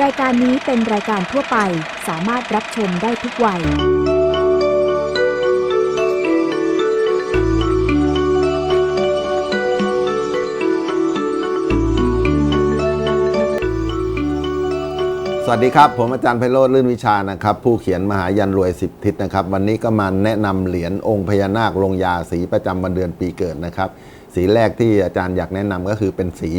รายการนี้เป็นรายการทั่วไปสามารถรับชมได้ทุกวัย สวัสดีครับ ผมอาจารย์ไพโรธลื่นวิชานะครับ ผู้เขียนมหายันรวยสิบทิศนะครับ วันนี้ก็มาแนะนำเหรียญองค์พญานาคลงยาสีประจำวันเดือนปีเกิดนะครับ สีแรกที่อาจารย์อยากแนะนำก็คือเป็นสี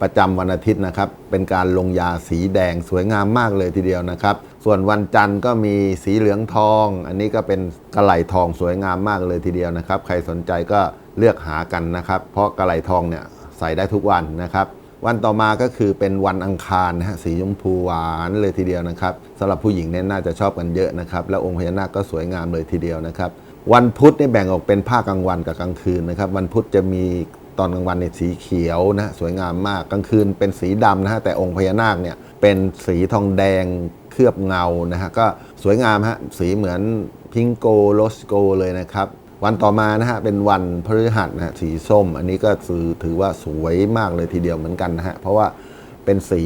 ประจำวันอาทิตย์นะครับ เป็นการลงยาสีแดงสวยงามมากเลยทีเดียวนะครับ ส่วนวันจันทร์ก็มีสีเหลืองทอง อันนี้ก็เป็นกระไหลทองสวยงามมากเลยทีเดียวนะครับ ใครสนใจก็เลือกหากันนะครับ เพราะกระไหลทองเนี่ยใส่ได้ทุกวันนะครับวันต่อมาก็คือเป็นวันอังคารนะฮะสีชมพูหวานเลยทีเดียวนะครับสำหรับผู้หญิงเนี่ยน่าจะชอบกันเยอะนะครับ แล้วองค์พญานาคก็สวยงามเลยทีเดียวนะครับ วันพุธนี่แบ่งออกเป็นภาคกลางวันกับกลางคืนนะครับ วันพุธจะมีตอนกลางวันเนี่ยสีเขียวนะสวยงามมากกลางคืนเป็นสีดำนะฮะแต่องค์พญานาคเนี่ยเป็นสีทองแดงเคลือบเงานะฮะก็สวยงามฮะสีเหมือนพิงโกโรสโกเลยนะครับ วันต่อมานะฮะเป็นวันพฤหัสนะฮะสีส้ม อันนี้ก็ถือถือว่าสวยมากเลยทีเดียวเหมือนกันนะฮะเพราะว่าเป็นสี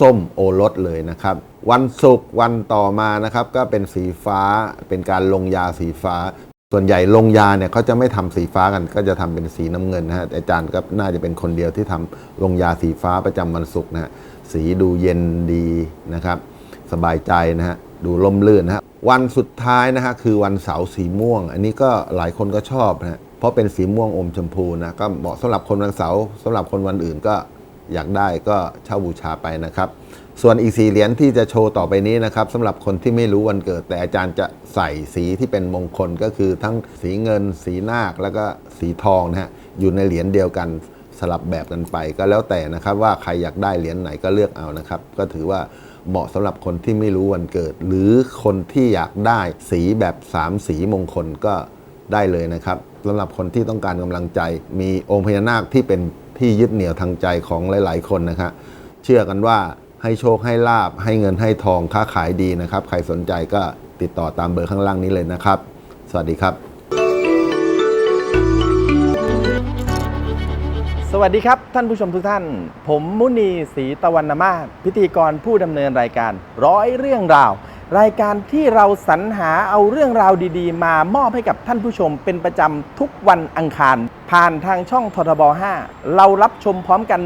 ส้มโอรสเลยนะครับ วันศุกร์วันต่อมานะครับ ก็เป็นสีฟ้าเป็นการลงยาสีฟ้า ส่วนใหญ่ลงยาเนี่ยเขาจะไม่ทำสีฟ้ากันก็จะทำเป็นสีน้ำเงินนะฮะอาจารย์ก็น่าจะเป็นคนเดียวที่ทำลงยาสีฟ้าประจำวันศุกร์นะฮะสีดูเย็นดีนะครับ สบายใจนะฮะดูล่มลื่นนะฮะวันสุดท้ายนะฮะคือวันเสาร์สีม่วง อันนี้ก็หลายคนก็ชอบนะฮะเพราะเป็นสีม่วงอมชมพูนะก็เหมาะสำหรับคนวันเสาร์สำหรับคนวันอื่นก็อยากได้ก็เช่าบูชาไปนะครับ ส่วนอีกสี่เหรียญที่จะโชว์ต่อไปนี้นะครับสำหรับคนที่ไม่รู้วันเกิด แต่อาจารย์จะใส่สีที่เป็นมงคลก็คือทั้งสีเงิน สีนาคแล้วก็สีทองนะฮะอยู่ในเหรียญเดียวกันสลับแบบกันไปก็แล้วแต่นะครับ ว่าใครอยากได้เหรียญไหนก็เลือกเอานะครับ ก็ถือว่าเหมาะสำหรับคนที่ไม่รู้วันเกิด หรือคนที่อยากได้สีแบบ 3 สีมงคลก็ได้เลยนะครับสำหรับคนที่ต้องการกำลังใจ มีองค์พญานาคที่เป็นที่ยึดเหนี่ยวทางใจของหลาย ๆ คนนะครับเชื่อกันว่า ให้โชคให้ลาบ ให้เงินให้ทองค้าขายดีนะครับ ใครสนใจก็ติดต่อตามเบอร์ข้างล่างนี้เลยนะครับ สวัสดีครับ สวัสดีครับท่านผู้ชมทุกท่าน ผมมุนีศรีตะวันนามาศพิธีกรผู้ดำเนินรายการร้อยเรื่องราว รายการที่เราสรรหาเอาเรื่องราวดีๆ มามอบให้กับท่านผู้ชมเป็นประจำทุกวันอังคาร ผ่านทางช่องททบ 5 เรารับชมพร้อมกัน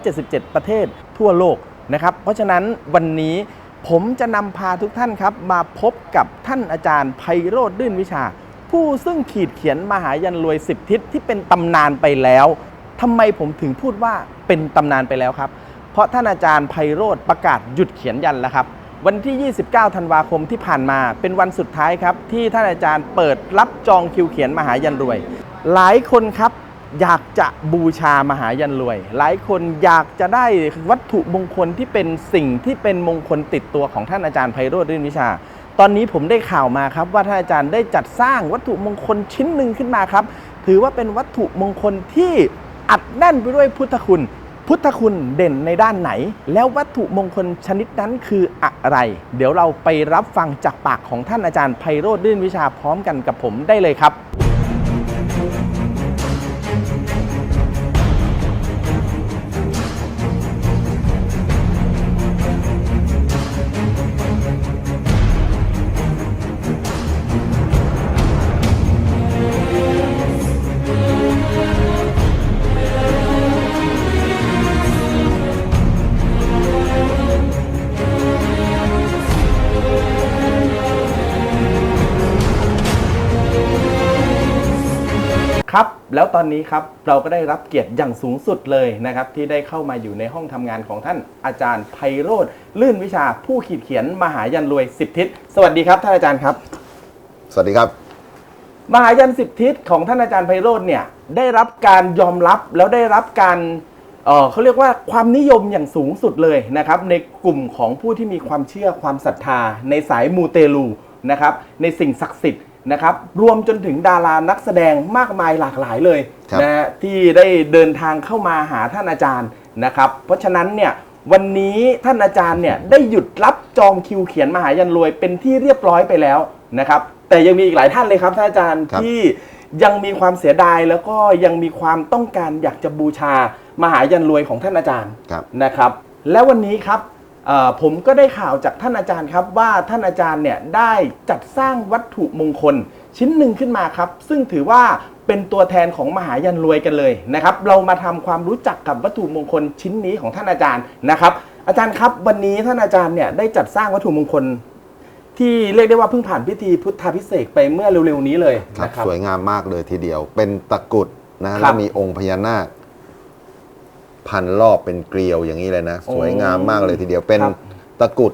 177 ประเทศทั่วโลก นะครับ เพราะฉะนั้นวันนี้ผมจะนำพาทุกท่านครับ มาพบกับท่านอาจารย์ไพโรธดื่นวิชา ผู้ซึ่งขีดเขียนมหายันรวยสิบทิศที่เป็นตำนานไปแล้วทำไมผมถึงพูดว่าเป็นตำนานไปแล้วครับ เพราะท่านอาจารย์ไพโรธประกาศหยุดเขียนยันแล้วครับ วันที่ 29 ธันวาคมที่ผ่านมา เป็นวันสุดท้ายครับ ที่ท่านอาจารย์เปิดรับจองคิวเขียนมหายันรวย หลายคนครับ อยากจะบูชามหายันรวย หลายคนอยากจะได้วัตถุมงคลที่เป็นสิ่งที่เป็นมงคลติดตัวของท่านอาจารย์ไพโรธรื่นวิชา ตอนนี้ผมได้ข่าวมาครับว่าท่านอาจารย์ได้จัดสร้างวัตถุมงคลชิ้นหนึ่งขึ้นมาครับ ถือว่าเป็นวัตถุมงคลที่อัดแน่นไปด้วยพุทธคุณ พุทธคุณเด่นในด้านไหน แล้ววัตถุมงคลชนิดนั้นคืออะไร เดี๋ยวเราไปรับฟังจากปากของท่านอาจารย์ไพโรธรื่นวิชาพร้อมกันกับผมได้เลยครับ แล้วตอนนี้ครับเราก็ได้รับเกียรติอย่างสูงสุดเลยนะครับ ที่ได้เข้ามาอยู่ในห้องทำงานของท่านอาจารย์ไพโรธลื่นวิชาผู้ขีดเขียนมหายันรวยสิบทิศสวัสดีครับท่านอาจารย์ครับ สวัสดีครับ มหายันสิบทิศของท่านอาจารย์ไพโรธเนี่ยได้รับการยอมรับแล้วได้รับการเอ่อเขาเรียกว่าความนิยมอย่างสูงสุดเลยนะครับ ในกลุ่มของผู้ที่มีความเชื่อความศรัทธา ในสายมูเตลูนะครับในสิ่งศักดิ์สิทธิ์ นะครับรวมจนถึงดารานักแสดงมากมายหลากหลายเลยครับ นะฮะที่ได้เดินทางเข้ามาหาท่านอาจารย์นะครับ เพราะฉะนั้นเนี่ยวันนี้ท่านอาจารย์เนี่ยได้หยุดรับจองคิวเขียนมหายันรวยเป็นที่เรียบร้อยไปแล้วนะครับ แต่ยังมีอีกหลายท่านเลยครับท่านอาจารย์ครับ ที่ยังมีความเสียดายแล้วก็ยังมีความต้องการอยากจะบูชามหายันรวยของท่านอาจารย์ ครับ นะครับแล้ววันนี้ครับเอ่อ ผมก็ได้ข่าวจากท่านอาจารย์ครับว่าท่านอาจารย์เนี่ยได้จัดสร้างวัตถุมงคลชิ้นหนึ่งขึ้นมาครับ ซึ่งถือว่าเป็นตัวแทนของมหายันรวยกันเลยนะครับ เรามาทำความรู้จักกับวัตถุมงคลชิ้นนี้ของท่านอาจารย์นะครับ อาจารย์ครับวันนี้ท่านอาจารย์เนี่ยได้จัดสร้างวัตถุมงคล ที่เรียกได้ว่าเพิ่งผ่านพิธีพุทธาพิเศษกไปเมื่อเร็วๆนี้เลยครับนะครับสวยงามมากเลยทีเดียว เป็นตะกรุดนะครัแล้บวมีองค์พญานาค พันรอบเป็นเกลียวอย่างนี้เลยนะโอ้สวยงามมากเลยทีเดียวเป็นครับตะกรุด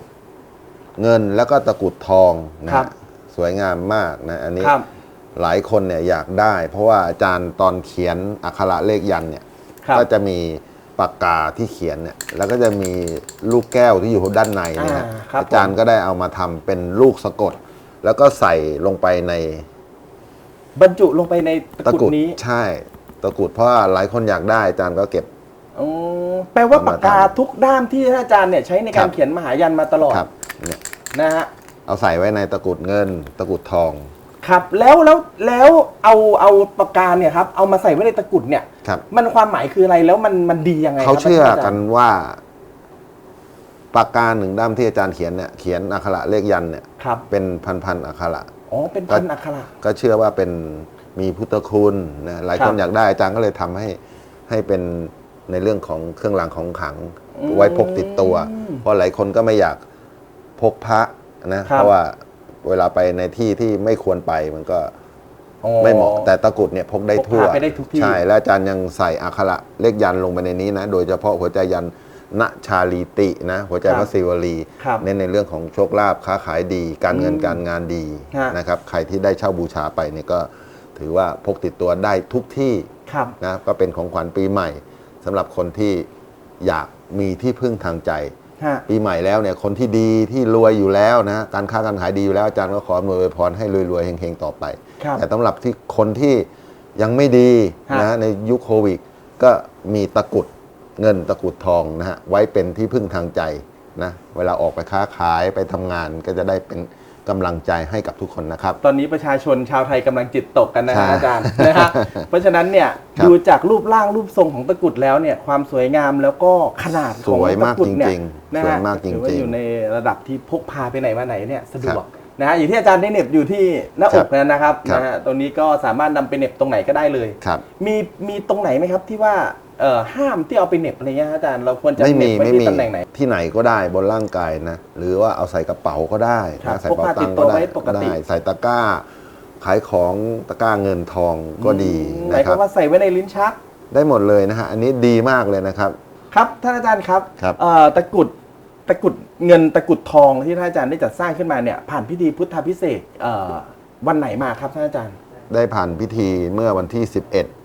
เงินแล้วก็ตะกรุดทองนะครับ สวยงามมากนะ อันนี้ ครับ หลายคนเนี่ยอยากได้ เพราะว่าอาจารย์ตอนเขียนอักขระเลขยันต์เนี่ยครับก็จะมีปากกาที่เขียนเนี่ยแล้วก็จะมีลูกแก้วที่อยู่ด้านในเนยฮะอ่าครับอาจารย์ก็ได้เอามาทำเป็นลูกสะกด แล้วก็ใส่ลงไปในบรรจุลงไปในตะกรุดนี้ ใช่ ตะกรุดเพราะว่าหลายคนอยากได้อาจารย์ก็เก็บ อ๋อแปลว่าเอามาปากกาทำทุกด้ามที่ท่านอาจารย์เนี่ยใช้ในการครับเขียนมหายันมาตลอดครับเนี่ยนะฮะเอาใส่ไว้ในตะกรุดเงิน ตะกรุดทอง ครับแล้วแล้วแล้วเอาเอาปากกาเนี่ยครับเอามาใส่ไว้ในตะกรุดเนี่ย ครับ มันความหมายคืออะไรแล้วมันมันดียังไงครับเขาเชื่ออาจารย์กันว่าปากกาหนึ่งด้ามที่อาจารย์เขียนเนี่ยเขียนอักขระเลขยันต์เนี่ยครับเป็นพันๆอักขระ อ๋อเป็นพันอักขระ ก็เชื่อว่าเป็นมีพุทธคุณนะหลายครัคบนอยากได้อาจารย์ก็เลยทำให้ให้เป็น ในเรื่องของเครื่องรางของขลังอืมไว้พกติดตัว เพราะหลายคนก็ไม่อยากพกพระนะครับเพราะว่าเวลาไปในที่ที่ไม่ควรไปมันก็อ๋อไม่เหมาะแต่ตะกรุดเนี่ยพกได้ทั่วพกพาไปได้ทุกที่ใช่แล้วอาจารย์ยังใส่อักขระเลขยันต์ลงไปในนี้นะ โดยเฉพาะหัวใจยันต์ณชาลีตินะ หัวใจครับพระศิวลีครับเน้นในเรื่องของโชคลาภค้าขายดี การเงินอืมการงานดีฮะนะครับ ใครที่ได้เช่าบูชาไปเนี่ยก็ถือว่าพกติดตัวได้ทุกที่ครับนะก็เป็นของขวัญปีใหม่ สำหรับคนที่อยากมีที่พึ่งทางใจ ฮะ ปีใหม่แล้วเนี่ยคนที่ดีที่รวยอยู่แล้วนะการค้าการขายดีอยู่แล้วอาจารย์ก็ขออำนวยอวยพรให้รวยๆเฮงๆต่อไป ครับแต่สำหรับที่คนที่ยังไม่ดีฮะ นะในยุคโควิดก็มีตะกรุดเงินตะกรุดทองนะฮะไว้เป็นที่พึ่งทางใจนะเวลาออกไปค้าขายไปทำงานก็จะได้เป็น กำลังใจให้กับทุกคนนะครับ ตอนนี้ประชาชนชาวไทยกำลังจิตตกกันนะใช่ฮะอาจารย์นะฮะเพราะฉะนั้นเนี่ยครับดูจากรูปร่างรูปทรงของตะกรุดแล้วเนี่ยความสวยงามแล้วก็ขนาดของสวยตะมากกรุดเนี่ยจริงๆนะสวยฮะมากจริงๆถือว่าอยู่ในระดับที่พกพาไปไหนมาไหนเนี่ยสะดวกนะฮะอย่างที่อาจารย์ได้เหน็บอยู่ที่หน้าอกนั่นนะครับครับนะฮะตรงนี้ก็สามารถนำไปเหน็บตรงไหนก็ได้เลยครับมีมีตรงไหนไหมครับที่ว่า เอ่อห้ามที่เอาไปเหน็บอะไรเงี้ยฮะอาจารย์เราควรจะไม่เหน็มีบไว้ไม่ที่มีตำแหน่งไหน ที่ไหนก็ได้บนร่างกายนะ หรือว่าเอาใส่กระเป๋าก็ได้ครับนะใส่พกเป๋าพาตัติงดค์ตัก็วได้ไว้ปกติ ได้ใส่ตะกร้า ขายของตะกร้าเงินทองก็ดีหมานะยคควารัมบว่าใส่ไว้ในลิ้นชัก ได้หมดเลยนะฮะอันนี้ดีมากเลยนะครับ ครับท่านอาจารย์ครับครับเอ่อตะกรุดตะกรุดเงินตะกรุดทองที่ท่านอาจารย์ได้จัดสร้างขึ้นมาเนี่ยผ่านพิธีพุทธาพิเศษกเอ่อวันไหนมาครับท่านอาจารย์ ได้ผ่านพิธีเมื่อวันที่ 11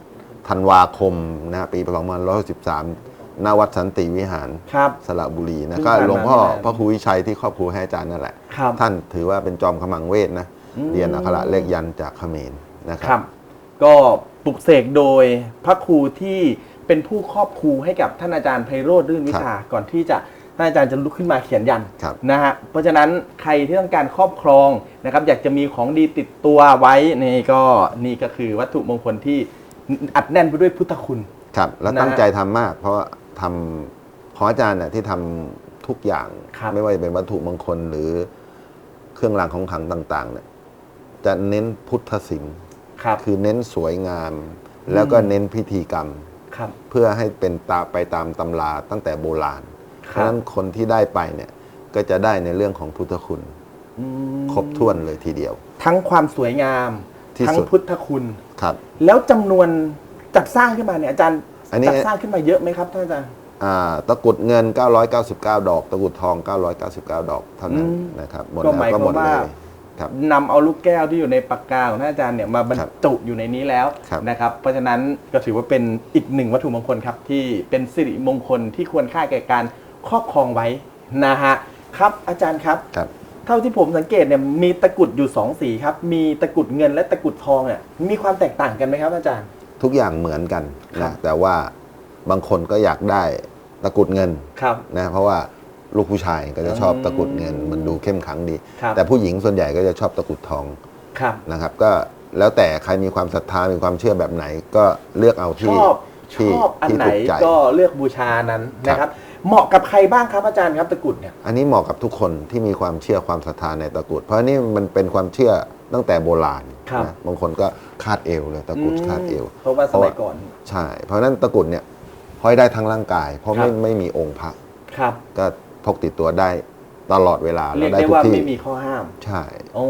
ธันวาคมนะฮะปี2513ณวัดสันติวิหารครับ สระบุรีนะเพิ่งก็ผ่านมาหลวงพ่อไม่นานพระครูวิชัยที่ครอบครูให้อาจารย์นั่นแหละ ครับท่านถือว่าเป็นจอมขมังเวทนะอืม เรียนอักขระเลขยันต์จากเขมรนะคครัรับ บ ก็ปลุกเสกโดยพระครูที่เป็นผู้ครอบครูให้กับท่านอาจารย์ไพโรธรื่นวิชา ก่อนที่จะท่านอาจารย์จะลุกขึ้นมาเขียนยันครับ นะฮะเพราะฉะนั้นใครที่ต้องการครอบครองนะครับ อยากจะมีของดีติดตัวไว้นี่ก็นี่ก็คือวัตถุมงคลที่ อัดแน่นไปด้วยพุทธคุณ ครับ แล้วนะฮะตั้งใจทำมาก เพราะว่าทำของอาจารย์เนี่ยที่ทำทุกอย่างครับไม่ว่าจะเป็นวัตถุมงคลหรือเครื่องรางของขลังต่างๆเนี่ยจะเน้นพุทธศิลป์ครับคือเน้นสวยงาม แล้วก็เน้นพิธีกรรมครับเพื่อให้เป็นตาไปตามตำราตั้งแต่โบราณคเพรับราะฉะนั้นคนที่ได้ไปเนี่ยก็จะได้ในเรื่องของพุทธคุณอืมครบถ้วนเลยทีเดียว ทั้งความสวยงาม ที่ทั้งสุดพุทธคุณ ครับ แล้วจำนวนจัดสร้างขึ้นมาเนี่ยอาจารย์อันนี้ จัดสร้างขึ้นมาเยอะไหมครับท่านอาจารย์ อ่าตะกรุดเงิน 999 ดอก ตะกรุดทอง 999 ดอกเท่านั้นอืมนะครับหมดก็แล้วหมายก็หมดความเลว่ายครับ นำเอาลูกแก้วที่อยู่ในปากกาของท่านอาจารย์เนี่ยมาบรรจุอยู่ในนี้แล้วครับ นะครับ เพราะฉะนั้นก็ถือว่าเป็นอีกหนึ่งวัตถุมงคลครับ ที่เป็นสิริมงคลที่ควรค่าแก่การครอบครองไว้นะฮะครับอาจารย์ครับ ครับ เท่าที่ผมสังเกตเนี่ยมีตะกรุดอยู่สองสีครับ มีตะกรุดเงินและตะกรุดทองเนี่ยมีความแตกต่างกันไหมครับอาจารย์ ทุกอย่างเหมือนกันครันะบ แต่ว่าบางคนก็อยากได้ตะกรุดเงินครับ นะเพราะว่าลูกผู้ชายก็จะชอบอืม ตะกรุดเงิน มันดูเข้มขลังดี ครับแต่ผู้หญิงส่วนใหญ่ก็จะชอบตะกรุดทองครับ นะครับ ก็แล้วแต่ใครมีความศรัทธามีความเชื่อแบบไหนก็เลือกเอาชที่ อบชที่อบอันที่ไหนถูกใจก็เลือกบูชานั้นนะคครัรับบ เหมาะกับใครบ้างครับอาจารย์ครับตะกรุดเนี่ย อันนี้เหมาะกับทุกคนที่มีความเชื่อความศรัทธาในตะกรุด เพราะนี่มันเป็นความเชื่อตั้งแต่โบราณครับ นะบางคนก็คาดเอวเลยตะกรุดคาดเอว เพราะว่าสมัยก่อน ใช่ เพราะฉะนั้นตะกรุดเนี่ยห้อยได้ทั้งร่างกาย เพราะไม่ครับ ไม่มีองค์พระครับ ก็พกติดตัวได้ตลอดเวลาเรียกได้ได้ทุกว่าที่ไม่มีข้อห้าม ใช่ โอ้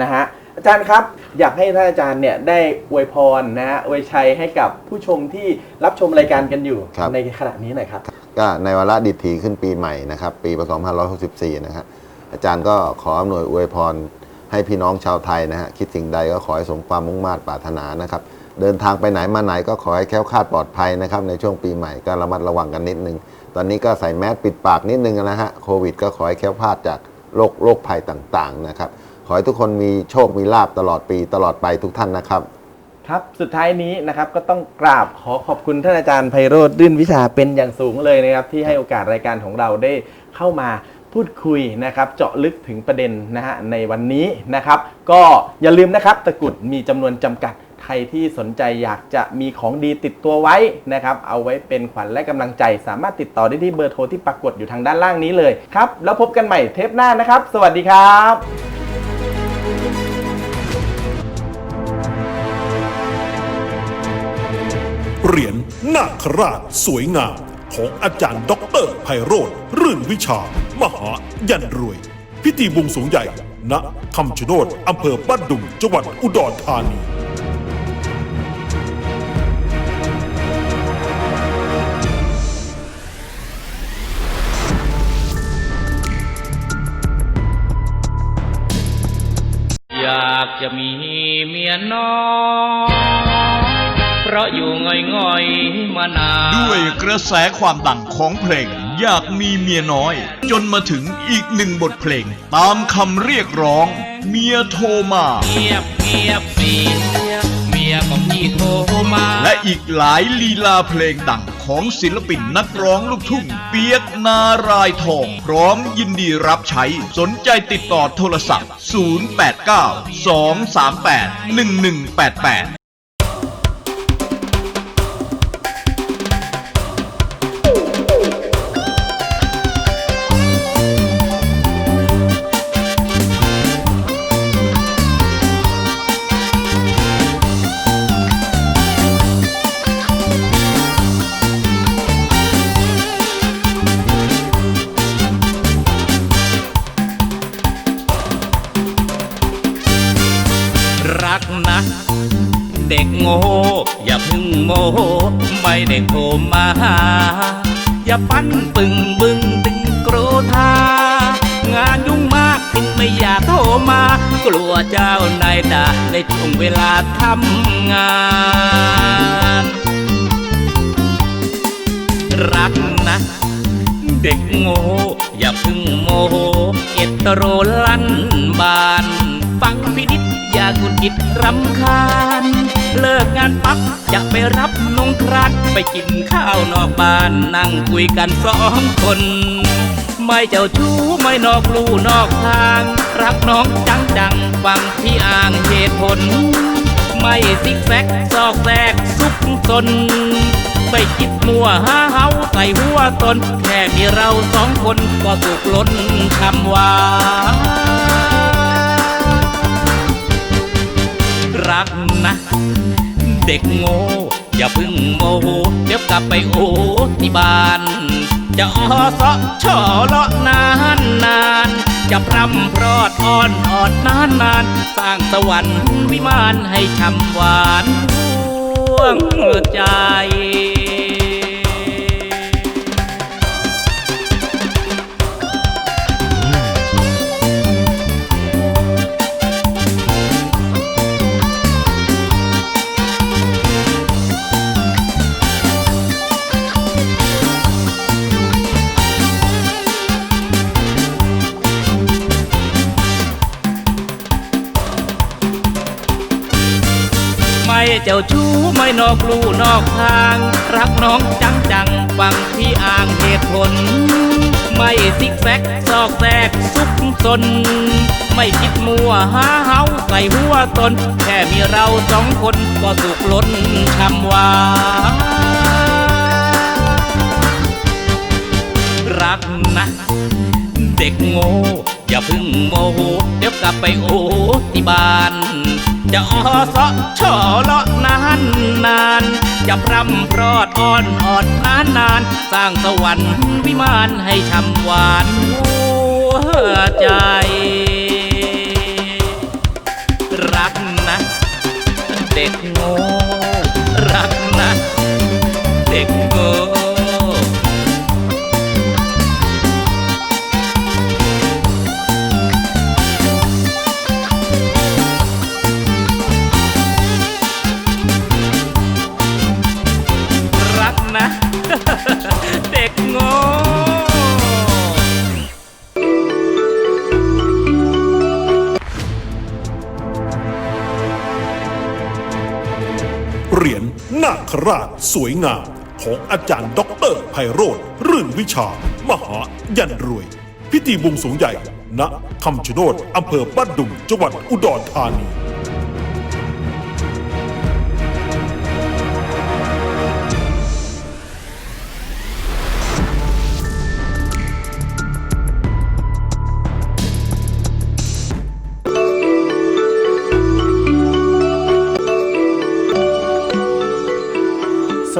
นะฮะ อาจารย์ครับ อยากให้ท่านอาจารย์เนี่ยได้อวยพรนะฮะอวยชัยให้กับผู้ชมที่รับชมรายการกันอยู่ครับ ในขณะนี้หน่อยครับ ก็ในวาระดิถีขึ้นปีใหม่นะครับ ปีพศ2564 นะครับอาจารย์ก็ขออำนวยอวยพรให้พี่น้องชาวไทยนะฮะคิดสิ่งใดก็ขอให้สมความมุ่งมา่ปรารถนานะครับ เดินทางไปไหนมาไหนก็ขอให้แค้วคลาดปลอดภัยนะครับ ในช่วงปีใหม่ก็ระมัดระวังกันนิดนึง ตอนนี้ก็ใส่แมสปิดปากนิดนึงนะฮะโควิด ก็ขอให้แค้วคลาดจากโรคโรคภัยต่างๆนะครับ ขอให้ทุกคนมีโชคมีลาบตลอดปีตลอดไปทุกท่านนะครับ ครับ สุดท้ายนี้นะครับก็ต้องกราบขอขอบคุณท่านอาจารย์ไพโรธรื่นวิชาเป็นอย่างสูงเลยนะครับ ที่ให้โอกาสรายการของเราได้เข้ามาพูดคุยนะครับ เจาะลึกถึงประเด็นนะฮะในวันนี้นะครับ ก็อย่าลืมนะครับตะกุดมีจำนวนจำกัดใครที่สนใจอยากจะมีของดีติดตัวไว้นะครับ เอาไว้เป็นขวัญและกำลังใจ สามารถติดต่อได้ที่เบอร์โทรที่ปรากฏอยู่ทางด้านล่างนี้เลยครับ แล้วพบกันใหม่เทปหน้านะครับ สวัสดีครับ เหรียญนาคราชสวยงาม ของอาจารย์ด็อกเตอร์ไพโรธรื่นวิชา มหายันรวย พิธีบวงสรวงใหญ่ ณคำชะโนดอำเภอบ้านดุงจังหวัดอุดรธานีอยากจะมีเมียน้อย เพราะอยู่ง่อยๆมานานด้วยกระแสความดังของเพลง อยากมีเมียน้อย จนมาถึงอีกหนึ่งบทเพลง ตามคำเรียกร้อง เมียโทรมาเงียบเงียบเสียเมียของพี่โทรมา และอีกหลายลีลาเพลงดังของศิลปินนักร้องลูกทุ่ง เปียกนารายทอง พร้อมยินดีรับใช้ สนใจติดต่อโทรศัพท์ 089 238 1188 อย่าปั้นปึงบึงตึงโกรธางานยุ่งมากจึงไม่อยากโทรมา กลัวเจ้านายด่าในช่วงเวลาทำงาน รักนะ เด็กโง่อย่าพึ่งโมโหเอตโรลั่นบาน ฟังพินิษอย่ากุนกิดรำคาญ เลิกงานปั๊บจะไปรับนงครันไปกินข้าวนอกบ้านนั่งคุยกันสองคน ไม่เจ้าชู้ไม่นอกลู่นอกทาง รักน้องจังจังฟังพี่อ่างเหตุผล ไม่ซิกแซกซอกแซกซุกซนไม่คิดมัวหาเฮาใส่หัวตน แค่มีเราสองคนก็สุกล้นคำว่า เด็กโง่อย่าพึ่งโมโหเดี๋ยวกลับไปโอที่บ้าน จะอ้อซอช่อเลาะนานนานจะพรำพรอดอ่อนออดนานนานสร้างสวรรค์วิมานให้ช่ำหวานห่วงใจ เจ้าชู้ไม่นอกลู่นอกทาง รักน้องจังจังฟังที่อ้างเหตุผล ไม่ซิกแซกซอกแซกซุกซน ไม่คิดมัวหาเฮาใส่หัวตน แค่มีเราสองคนก็สุกล้นคำว่ารักนะเด็กโง่อย่าพึ่งโมโหเดี๋ยวกลับไปโอที่บ้าน จะอ้อซอชอเลาะนานนานจะพรำพรอดอ่อนออดนานนาน สร้างสวรรค์วิมานให้ช่ำหวานหัวใจ รักนะ เด็กโง่ คราชสวยงาม ของอาจารย์ด็อกเตอร์ไพโรธรื่นวิชา มหายันรวย พิธีบวงสรวงใหญ่ ณคำชะโนดอำเภอบ้านดุงจังหวัดอุดรธานี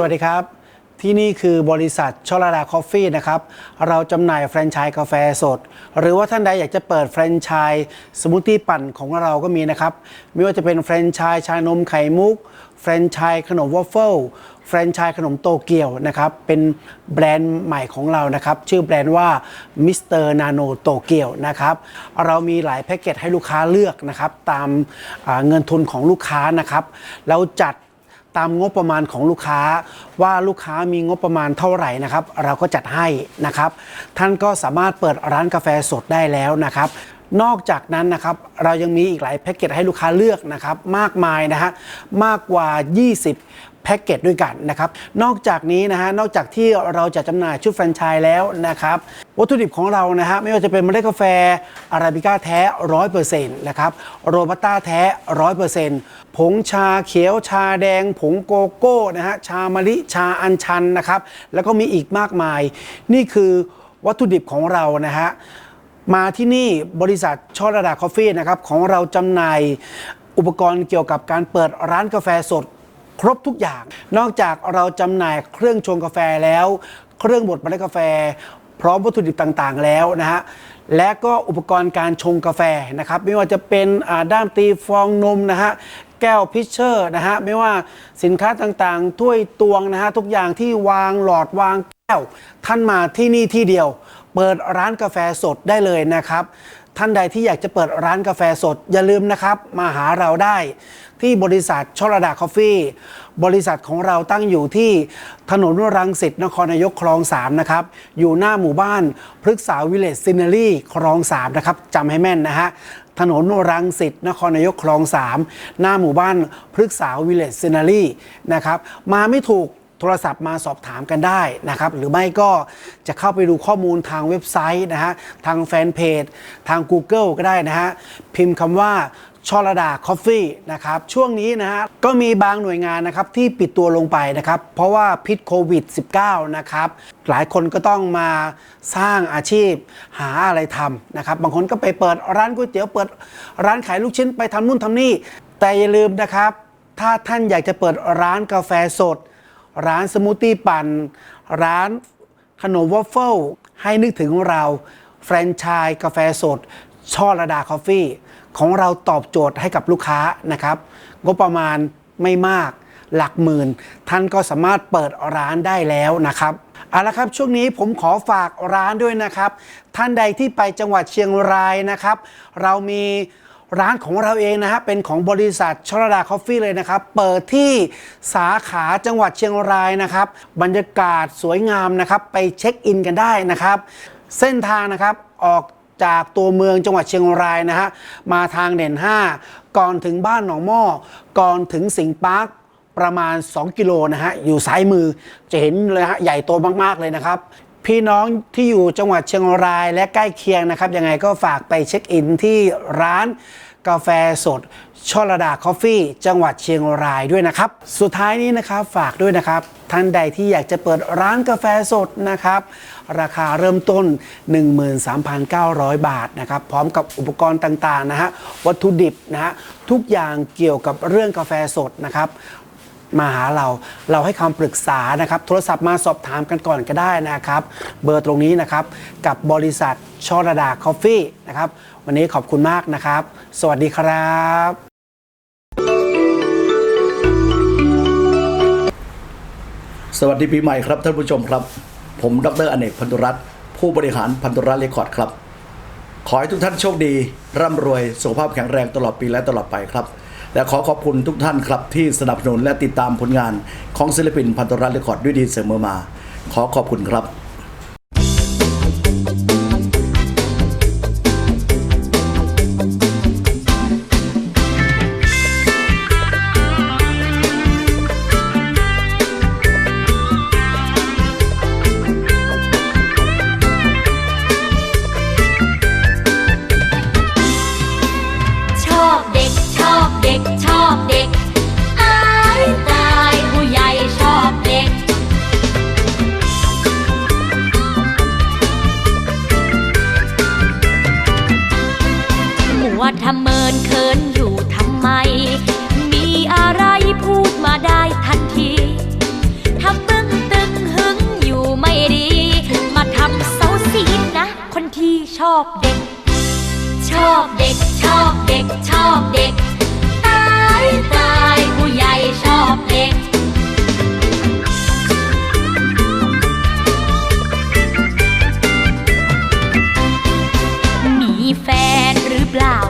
วัสดีครับ ที่นี่คือบริษัทชลดาคอฟฟี่นะครับ เราจำหน่ายแฟรนไชส์กาแฟสด หรือว่าท่านใดอยากจะเปิดแฟรนไชส์สมูทตี้ปั่นของเราก็มีนะครับ ไม่ว่าจะเป็นแฟรนไชส์ชานมไข่มุก แฟรนไชส์ขนมวอฟเฟิลแฟรนไชส์ขนมโตเกียวนะครับ เป็นแบรนด์ใหม่ของเรานะครับ ชื่อแบรนด์ว่ามิสเตอร์นาโนโตเกียวนะครับ เรามีหลายแพ็กเกจให้ลูกค้าเลือกนะครับ ตามเงินทุนของลูกค้านะครับ เราจัด ตามงบประมาณของลูกค้า ว่าลูกค้ามีงบประมาณเท่าไหร่นะครับ เราก็จัดให้นะครับ ท่านก็สามารถเปิดร้านกาแฟสดได้แล้วนะครับ นอกจากนั้นนะครับเรายังมีอีกหลายแพ็กเกจให้ลูกค้าเลือกนะครับมากมายนะฮะมากกว่า 20 แพ็กเกจด้วยกันนะครับนอกจากนี้นะฮะนอกจากที่เราจะจำหน่ายชุดแฟรนไชส์แล้วนะครับวัตถุดิบของเรานะฮะไม่ว่าจะเป็นเมล็ดกาแฟอาราบิก้าแท้100%นต์นะครับโรบัสต้าแท้100%ผงชาเขียวชาแดง ผงโกโก้นะฮะชามะลิชาอัญชันนะครับแล้วก็มีอีกมากมาย นี่คือวัตถุดิบของเรานะฮะ มาที่นี่บริษัทชอระดาคอฟฟี่นะครับของเราจำหน่ายอุปกรณ์เกี่ยวกับการเปิดร้านกาแฟสดครบทุกอย่าง นอกจากเราจำหน่ายเครื่องชงกาแฟแล้ว เครื่องบดเมล็ดกาแฟ พร้อมวัตถุดิบต่างๆ แล้วนะฮะและก็อุปกรณ์การชงกาแฟนะครับ ไม่ว่าจะเป็นด้ามตีฟองนมนะฮะแก้วพิชเชอร์นะฮะไม่ว่าสินค้าต่างๆถ้วยตวงนะฮะทุกอย่างที่วางหลอดวางแก้ว ท่านมาที่นี่ที่เดียว เปิดร้านกาแฟสดได้เลยนะครับ ท่านใดที่อยากจะเปิดร้านกาแฟสดอย่าลืมนะครับ มาหาเราได้ที่บริษัทชลดาคอฟฟี่บริษัทของเราตั้งอยู่ที่ถนนรังสิตนครนายกคลอง 3 นะครับ อยู่หน้าหมู่บ้านพฤกษาวิเลจซินเนอรี่คลอง 3 นะครับจำให้แม่นนะฮะถนนรังสิตนครนายกคลอง 3 หน้าหมู่บ้านพฤกษาวิเลจซินเนอรี่นะครับ มาไม่ถูก ทรศัพท์มาสอบถามกันได้นะครับ หรือไม่ก็จะเข้าไปดูข้อมูลทางเว็บไซต์นะฮะทางแฟนเพจ ทาง Google ก็ได้นะฮะพิมพ์คำว่าชอระดาคอฟฟี่นะครับช่วงนี้นะฮะก็มีบางหน่วยงานนะครับที่ปิดตัวลงไปนะครับ เพราะว่าพิษโควิด -19 นะครับ หลายคนก็ต้องมาสร้างอาชีพหาอะไรทำนะครับ บางคนก็ไปเปิดร้านก๋วยเตี๋ยวเปิดร้านขายลูกชิ้นไปทำนู่นทำนี่ แต่อย่าลืมนะครับ ถ้าท่านอยากจะเปิดร้านกาแฟสด ร้านสมูทตี้ปั่นร้านขนมวอฟเฟิลให้นึกถึงเรา แฟรนไชส์กาแฟสด ช่อระดาคอฟฟี่ ของเราตอบโจทย์ให้กับลูกค้านะครับงบประมาณไม่มากหลักหมื่น ท่านก็สามารถเปิดร้านได้แล้วนะครับเอาละครับช่วงนี้ผมขอฝากร้านด้วยนะครับ ท่านใดที่ไปจังหวัดเชียงรายนะครับ เรามี ร้านของเราเองนะฮะเป็นของบริษัทชลดาคอฟฟี่เลยนะครับ เปิดที่สาขาจังหวัดเชียงรายนะครับ บรรยากาศสวยงามนะครับ ไปเช็คอินกันได้นะครับ เส้นทางนะครับออกจากตัวเมืองจังหวัดเชียงรายนะฮะมาทางเด่น 5 ก่อนถึงบ้านหนองหม้อก่อนถึงสิงห์ปาร์คประมาณ 2 กิโลนะฮะอยู่ซ้ายมือจะเห็นเลยฮะใหญ่โตมากๆเลยนะครับ พี่น้องที่อยู่จังหวัดเชียงรายและใกล้เคียงนะครับยังไงก็ฝากไปเช็คอินที่ร้าน กาแฟสดช่อระดาคอฟฟี่ จังหวัดเชียงรายด้วยนะครับ สุดท้ายนี้นะครับฝากด้วยนะครับ ท่านใดที่อยากจะเปิดร้านกาแฟสดนะครับ ราคาเริ่มต้น 13,900 บาทนะครับ พร้อมกับอุปกรณ์ต่างๆนะฮะวัตถุดิบนะฮะทุกอย่างเกี่ยวกับเรื่องกาแฟสดนะครับ มาหาเรา เราให้คำปรึกษานะครับ โทรศัพท์มาสอบถามกันก่อนก็ได้นะครับ เบอร์ตรงนี้นะครับ กับบริษัทชอระดาคอฟฟี่นะครับ วันนี้ขอบคุณมากนะครับ สวัสดีครับสวัสดีปีใหม่ครับท่านผู้ชมครับ ผมดรอเนกพันธุรัตน์ผู้บริหารพันธุรัตน์เรคคอร์ดครับ ขอให้ทุกท่านโชคดี ร่ำรวย สุขภาพแข็งแรงตลอดปีและตลอดไปครับ และขอขอบคุณทุกท่านครับที่สนับสนุนและติดตามผลงานของศิลปินพันธุรัตน์เรคคอร์ดด้วยดีเสมอมา ขอขอบคุณครับ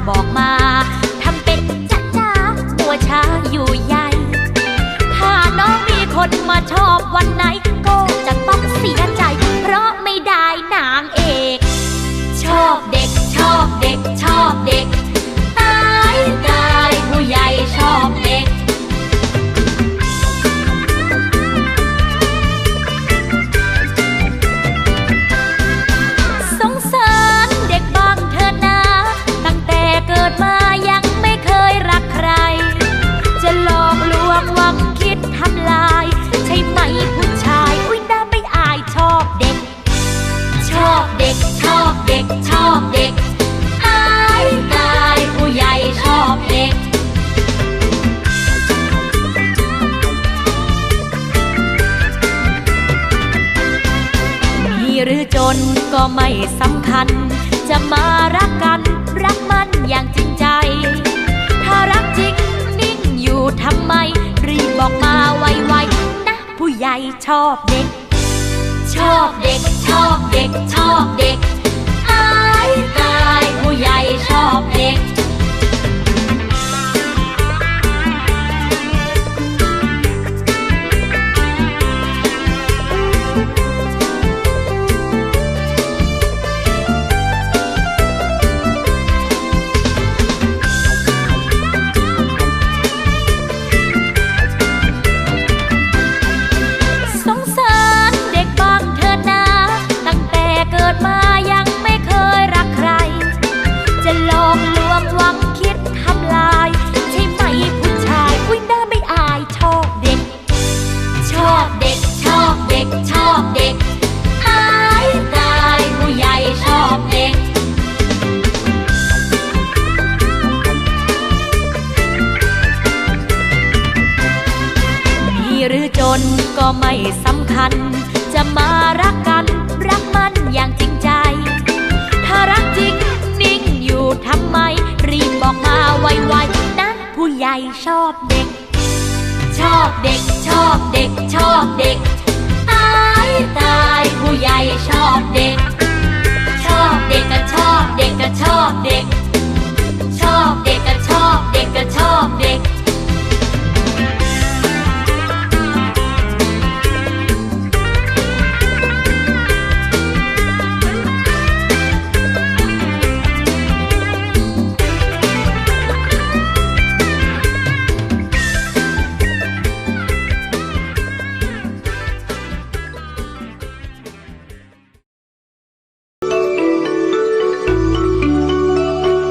บอกมา ทำเป็นจ้าจ้าตัวช้าอยู่ใหญ่ ถ้าน้องมีคนมาชอบวันไหน ก็จะต้องเสียใจ เพราะไม่ได้นางเอก ชอบเด็กชอบเด็กชอบเด็ก อบเด็กชอบเด็กอายตายผู้ใหญ่ชอบเด็ก มีหรือจนก็ไม่สำคัญ จะมารักกันรักมันอย่างจริงใจ ถ้ารักจริงนิ่งอยู่ทำไม รีบบอกมาไวๆนะผู้ใหญ่ชอบเด็ก ชอบเด็กชอบเด็กชอบเด็ก ใหญ่ชอบเด็ก ชอบเด็ก ชอบเด็ก ชอบเด็ก ชอบเด็ก ตายตายผู้ใหญ่ชอบเด็ก ชอบเด็กก็ชอบเด็กก็ชอบเด็ก